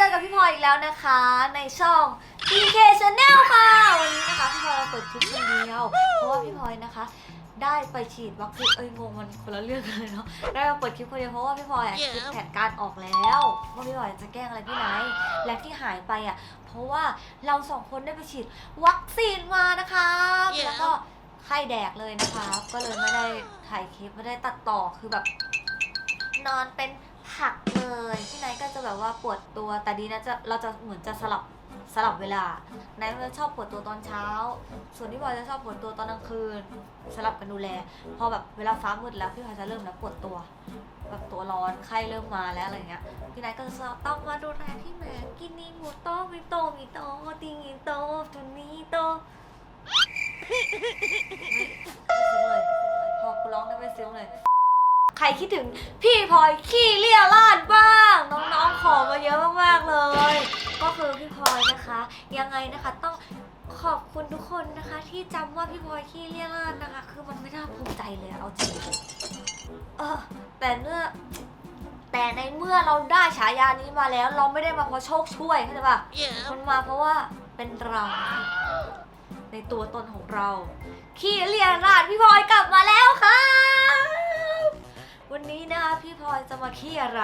เจอกับพี่พลอยอีกแล้วนะคะ ในช่อง PK Channel ค่ะ วันนี้นะคะพี่พลอยเปิดคลิปคนเดียวเพราะว่าพี่พลอยนะคะ ได้ไปฉีดวัคซีนเอ้ยงงมันคนละเรื่องกันเลยเนาะได้มาเปิดคลิปคนเดียวเพราะว่าพี่พลอยอะคิดแผนการออกแล้วว่าพี่พลอยจะแกล้งอะไรพี่ไนท์และที่หายไปอะเพราะว่าเราสองคนได้ไปฉีดวัคซีนมานะคะ Yeah. แล้วก็ไข้แดกเลยนะคะก็เลยไม่ได้ถ่ายคลิปไม่ได้ตัดต่อคือแบบ นอนเป็น ผักเลยพี่ไนท์ก็จะแบบว่าปวดตัวแต่ดีนะจะเราจะเหมือนจะสลับสลับเวลาไนท์จะชอบปวดตัวตอนเช้า ส่วนพี่พลอยจะชอบปวดตัวตอนกลางคืน สลับกันดูแล พอแบบเวลาฟ้ามืดแล้วพี่พลอยจะเริ่มแล้วปวดตัวแบบตัวร้อนไข้เริ่มมาแล้วอะไรเงี้ยพี่ไนท์ก็จะต้องมาดูแลพี่แม่กินนี่หมูโตมิโตมิโตติงโตตุนี้โตไม่ไม่ซึ้งเลยพอกูร้องได้ไม่ซึ้งเลย ใครคิดถึงพี่พลอยขี้เลี่ยราดบ้าง น้องๆขอมาเยอะมากๆเลย ก็คือพี่พลอยนะคะ ยังไงนะคะต้องขอบคุณทุกคนนะคะ ที่จำว่าพี่พลอยขี้เลี่ยราดนะคะ คือมันไม่น่าภูมิใจเลยอะเอาจริงเออแต่เมื่อ แต่ในเมื่อเราได้ฉายานี้มาแล้ว เราไม่ได้มาเพราะโชคช่วยเข้าใจปะ Yeah. มันมาเพราะว่าเป็นเรา ในตัวตนของเรา ขี้เลียราดพี่พลอยกลับมาแล้วค่ะ วันนี้นะคะพี่พลอยจะมาขี้อะไร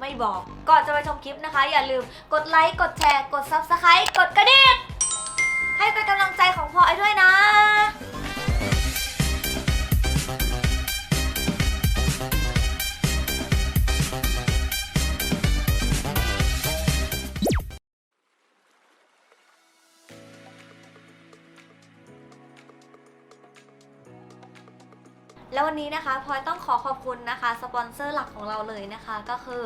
ไม่บอก ก่อนจะไปชมคลิปนะคะ อย่าลืมกดไลค์ กดแชร์ กด Subscribe กดกระดิ่งให้เป็นกำลังใจของพลอยด้วยนะ วันนี้นะคะพลอยต้องขอขอบคุณนะคะสปอนเซอร์หลักของเราเลยนะคะก็คือ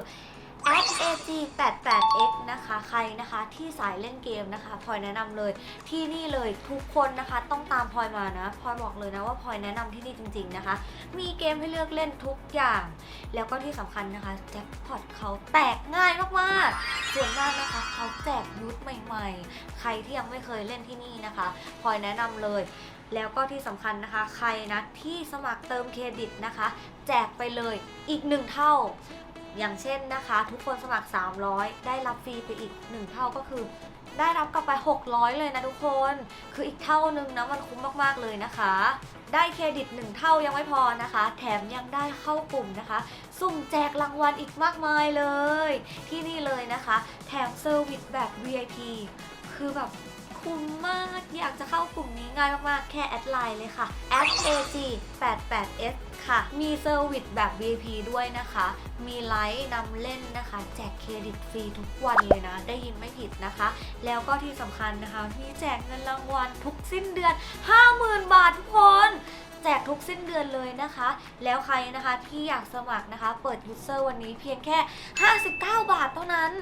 @ag88x นะคะใครนะคะที่สายเล่นเกมนะคะพลอยแนะนำเลยที่นี่เลยทุกคนนะคะต้องตามพลอยมานะพลอยบอกเลยนะว่าพลอยแนะนำที่นี่จริงๆนะคะ มีเกมให้เลือกเล่นทุกอย่าง แล้วก็ที่สำคัญนะคะแจ็คพอตเขาแตกง่ายมากๆส่วนมากนะคะเขาแจกยุทธใหม่ๆ ใครที่ยังไม่เคยเล่นที่นี่นะคะพลอยแนะนำเลย แล้วก็ที่สำคัญนะคะ ใครนะที่สมัครเติมเครดิตนะคะ แจกไปเลยอีก 1 เท่า อย่างเช่นนะคะ ทุกคนสมัคร 300 ได้รับฟรีไปอีก 1 เท่าก็คือ ได้รับกลับไป 600 เลยนะทุกคน คืออีกเท่านึงนะมันคุ้มมากๆเลยนะคะ ได้เครดิต 1 เท่ายังไม่พอนะคะ แถมยังได้เข้ากลุ่มนะคะ สุ่มแจกรางวัลอีกมากมายเลย ที่นี่เลยนะคะ แถมเซอร์วิสแบบ VIP คือแบบ คุ้มมาก อยากจะเข้ากลุ่มนี้ง่ายมากๆ แค่แอดไลน์เลยค่ะ @ag88s ค่ะ มีเซอร์วิสแบบ VIP ด้วยนะคะ มีไลฟ์นำเล่นนะคะ แจกเครดิตฟรีทุกวันเลยนะ ได้ยินไม่ผิดนะคะ แล้วก็ที่สำคัญนะคะ มีแจกเงินรางวัลทุกสิ้นเดือน 50,000 บาททุกคน แจกทุกสิ้นเดือนเลยนะคะ แล้วใครนะคะที่อยากสมัครนะคะ เปิดยูเซอร์วันนี้เพียงแค่ 59 บาทเท่านั้น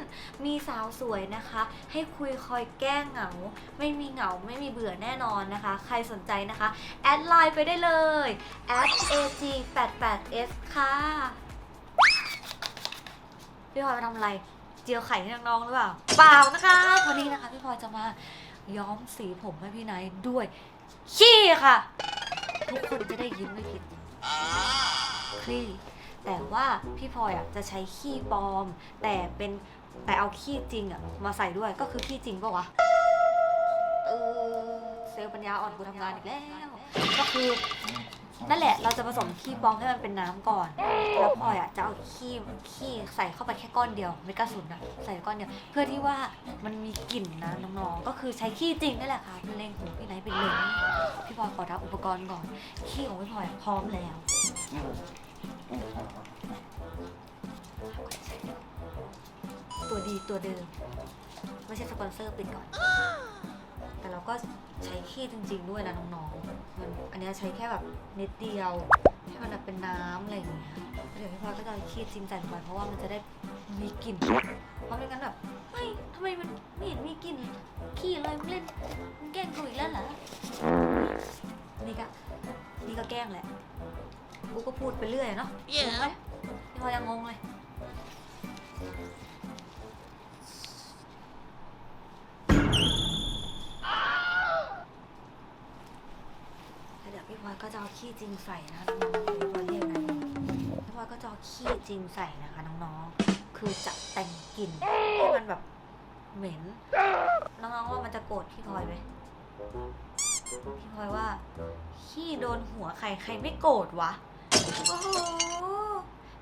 มีสาวสวยนะคะ ให้คุยคอยแก้เหงา ไม่มีเหงาไม่มีเบื่อแน่นอนนะคะ ใครสนใจนะคะ แอดไลน์ไปได้เลย @ag88s ค่ะพี่พลอยมาทำอะไร เจียวไข่ให้น้องๆหรือเปล่า เปล่านะคะวันนี้นะคะพี่พลอยจะมาย้อมสีผมให้พี่ไนท์ด้วยขี้ค่ะ ทุกคนจะได้ยิ้มไม่ผิดขี้แต่ว่าพี่พลอยอะจะใช้ขี้ปลอม แต่เป็นแต่เอาขี้จริงอะมาใส่ด้วยก็คือขี้จริงปะวะเออเซลล์ปัญญาอ่อนกูทำงานอีกแล้ว ก็คือนั่นแหละเราจะผสมขี้ปลอมให้มันเป็นน้ำก่อน แล้วพลอยอะจะเอาขี้ขี้ใส่เข้าไปแค่ก้อนเดียวไม่กระสุนอะใส่ก้อนเดียว เพื่อที่ว่ามันมีกลิ่นนะน้องๆก็คือใช้ขี้จริงนั่นแหละค่ะเล่งหูพี่ไนท์เป็นเลยพี่พลอยขอทับอุปกรณ์ก่อนขี้ของพี่พลอยพร้อมแล้วตัวดีตัวเดิมไม่ใช่สปอนเซอร์ปิดก่อน ก็ใช้ขี้จริง ๆ ด้วยนะน้องๆมันอันเนี้ยใช้แค่แบบนิดเดียวให้มันแบบเป็นน้ำอะไรอย่างเงี้ยแล้วเดี๋ยวพี่พลอยก็จะเอาขี้จริงใส่ลงไปเพราะว่ามันจะได้มีกลิ่นเพราะไม่งั้นแบบเฮ้ยทำไมมันไม่เห็นมีกลิ่นขี้เลยมึงเล่นมึงแกล้งกูอีกแล้วเหรอนี่ก็นี่ก็แกล้งแหละกูก็พูดไปเรื่อยเนาะงงไหม Yeah. พี่พลอยยังงงเลย แล้วเดี๋ยวพี่พลอย ก็จะเอาขี้จริงใส่นะน้องๆพี่พลอยเรียกนะพี่พลอยก็จะเอาขี้จริงใส่นะคะน้องๆ คือจะแต่งกลิ่นให้มันแบบเหม็น น้องๆว่ามันจะโกรธพี่พลอยไหมพี่พลอยว่าขี้โดนหัวใครใครไม่โกรธวะ โอ้โห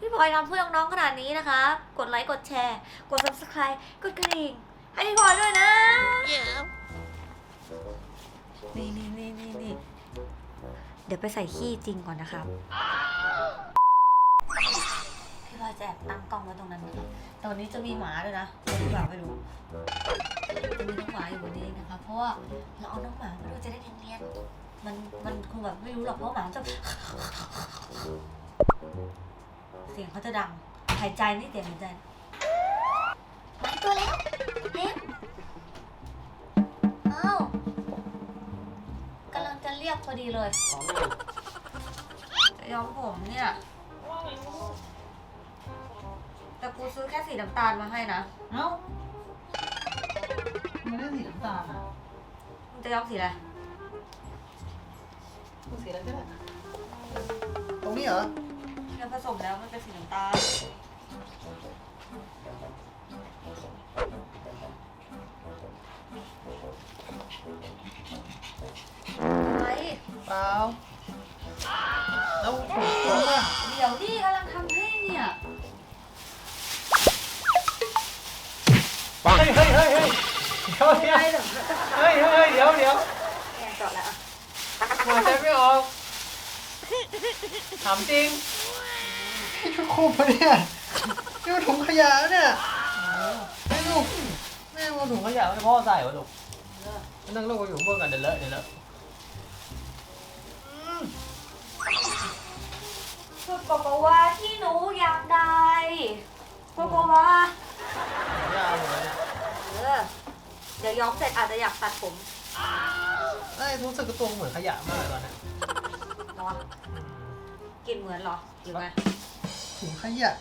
พี่พลอยทำเพื่อน้องๆขนาดนี้นะคะ กดไลค์ กดแชร์ กด subscribe กดกระดิ่ง ให้พี่พลอยด้วยนะ นี่นี่นี่นี่นี่ เดี๋ยวไปใส่ขี้จริงก่อนนะครับพี่พลอยจะแอบตั้งกล้องไว้ตรงนั้นนะครับแต่วันนี้จะมีหมาด้วยนะหรือเปล่าไม่รู้จะมีน้องหมาอยู่บนนี้นะคะ เพราะว่าเราเอาน้องหมามาด้วยจะได้เนียนๆมันมันคงแบบไม่รู้หรอกเพราะว่าหมามันจะเสียงเขาจะดังหายใจนี่เสียงหายใจมาตัวแล้ว รียกพอดีเลยย้อมผมเนี่ย แต่กูซื้อแค่สีน้ำตาลมาให้นะ เอ้าไม่ได้สีน้ำตาลอะมึงจะย้อมสีอะไรมันสีอะไรก็ได้ตรงนี้เหรอ เนี่ยผสมแล้วมันเป็นสีน้ำตาลอะไร เปล่าแล้วผมอะเดี๋ยวนี่กำลังทำให้เนี่ยเฮ้ยเฮ้ยเฮ้ยเฮ้ยเดี๋ยวเดี๋ยวไม่หรอกเฮ้ยเฮ้ยเดี๋ยวเดี๋ยวแอนจอดแล้วอะหัวใจไม่ออกถามจริงนี่ชุดคุมปะเนี่ยนี่มันถุงขยะเนี่ยไม่ลูกแม่เอาถุงขยะให้พ่อใส่วะลูกมันนั่งลูกอยู่เบื้องกันเดี๋ยวเลอะเดี๋ยวเลอะ ชุดโกโกวาที่หนูอยากได้โกโกวายาวเลยเนี่ยเออเดี๋ยวย้อมเสร็จอาจจะอยากตัดผมไอ้ยรู้สึกกระตัวเหมือนขยะมากเลยตอนเนี้ยเนาะกลินเหมือนเหรอหรือไงถุงขยะ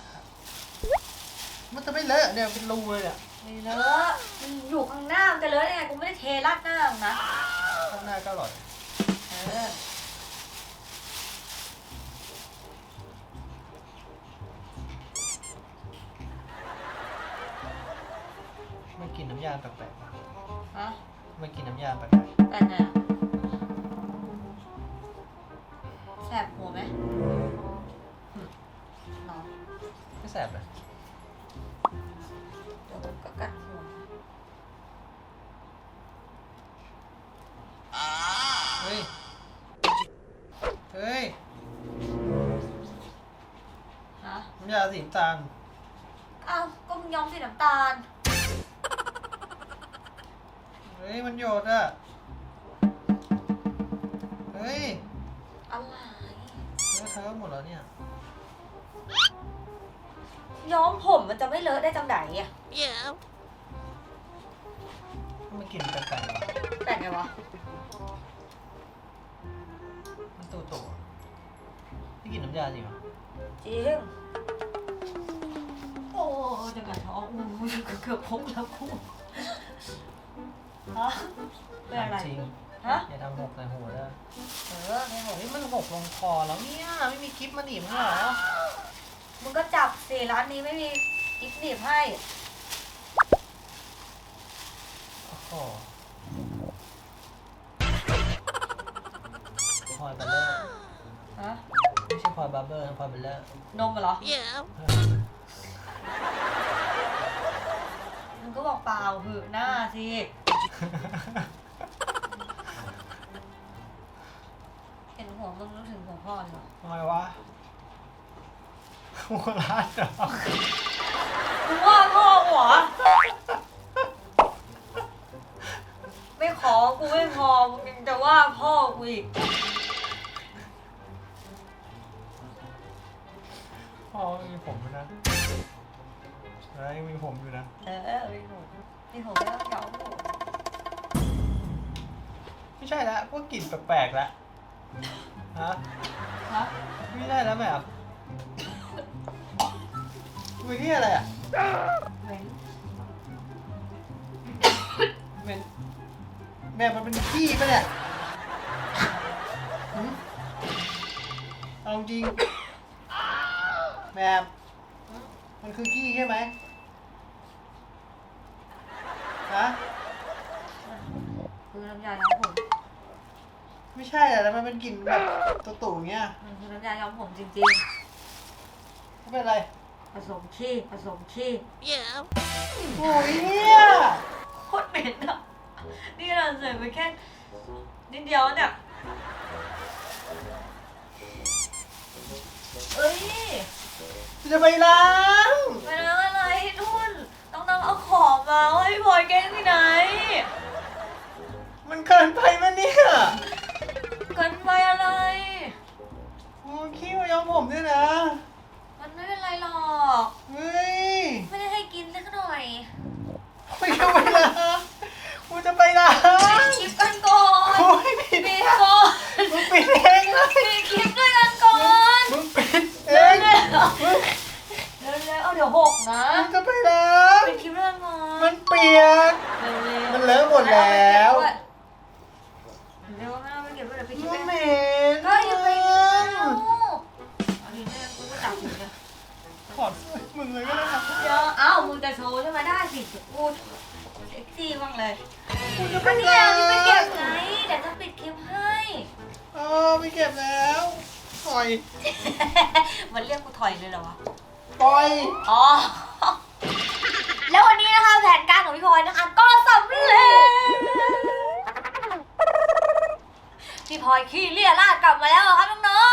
มันจะไม่เลอะเนี่ยเป็นรูเลยอะไม่เลอะมันอยู่ข้างหน้ามันจะเลอะได้ไงกูไม่ได้เทราดหน้ามึงนะข้างหน้าก็อร่อยำยาสีน้ำตาล อ้าวก็มึงย้อมสีน้ำตาล เฮ้ย มันหยดอะ เฮ้ยอะไร เลอะเทอะหมดแล้วเนี่ย ย้อมผมมันจะไม่เลอะได้จังไหนอะมันกลินแปลกๆว่ะแปลกไงวะ มันตัวโตอะไม่กินน้ำยาจริงเหรอจริง โอ้จะกัดท้องอู้ยเกือบพกแล้วกูฮะเป็นอะไรจริงฮะ อย่าทำหกใส่หัวเลยเออไงบอกเฮ้ยมันหกลงคอแล้วเนี่ยไม่มีกิ๊บมาหนีบให้เหรอมึงก็จับสิร้านนี้ไม่มีกิ๊บหนีบให้ โอ้โหพลอยบัลเลอร์ฮะไม่ใช่พลอยบาร์เบอร์นะพลอยบัลเลอร์นมเหรอ มึงก็บอกเปล่าหือหน้าสิเห็นหัวมึงนึกถึงหัวพ่อเลยเหรอทำไมวะหัวร้านเหรอมึงว่าพ่อหัว ไม่ขอกูไม่พอมึงยังจะว่าพ่อกูอีกพ่อไม่มีผมด้วย นะแล้วยังมีผมอยู่นะ เออมีผมมีผมแล้วเก่าผมไม่ใช่ละพวกกลิ่นแปลกๆละฮะฮะไม่ได้แล้วแบบมือที่อะไรอะเหม็นเป็นแบบมันเป็นขี้ปะเนี่ยหืมเอาจริงแบบมันคือขี้ใช่ไหม ใฮะคือน้ำยาย้อมผม ไม่ใช่อะแล้วมันเป็นกลิ่นแบบตัวตู่อย่างเงี้ยมันคือน้ำยาย้อมผมจริงไม่เป็นไรๆ ผสมขี้ผสมขี้โอ้ยเนี่ยโคตรเหม็นอะ นี่เราใส่ไปแค่นิดเดียวเนี่ย เอ้ย จะไปล้าง ไปแล้ว เกินไปมันเนี่ยเกินไปอะไร โอ้ขี้มายอมผมด้วยนะ มันไม่เป็นไรหรอก เฮ้ยไม่ได้ให้กินสักหน่อยไม่จะไปล้างกูจะไปล้างคลิปกันก่อนโอ้ยปิดปิดก่อนมึงปิดเอ สิเดี๋ยวกูเซ็กซี่บ้างเลยกูจะไปก็นี่ล้าไงงนี่ไปเก็บไงเดี๋ยวจะปิดคลิปให้ เออไปเก็บแล้วปล่อยมันเรียกกูถอยเลยเหรอวะ ปล่อยอ๋อ แล้ววันนี้นะคะแผนการของพี่พลอยนะคะก็สำเร็จ พี่พลอยขี้เลี่ยราดกลับมาแล้วอะครับน้อง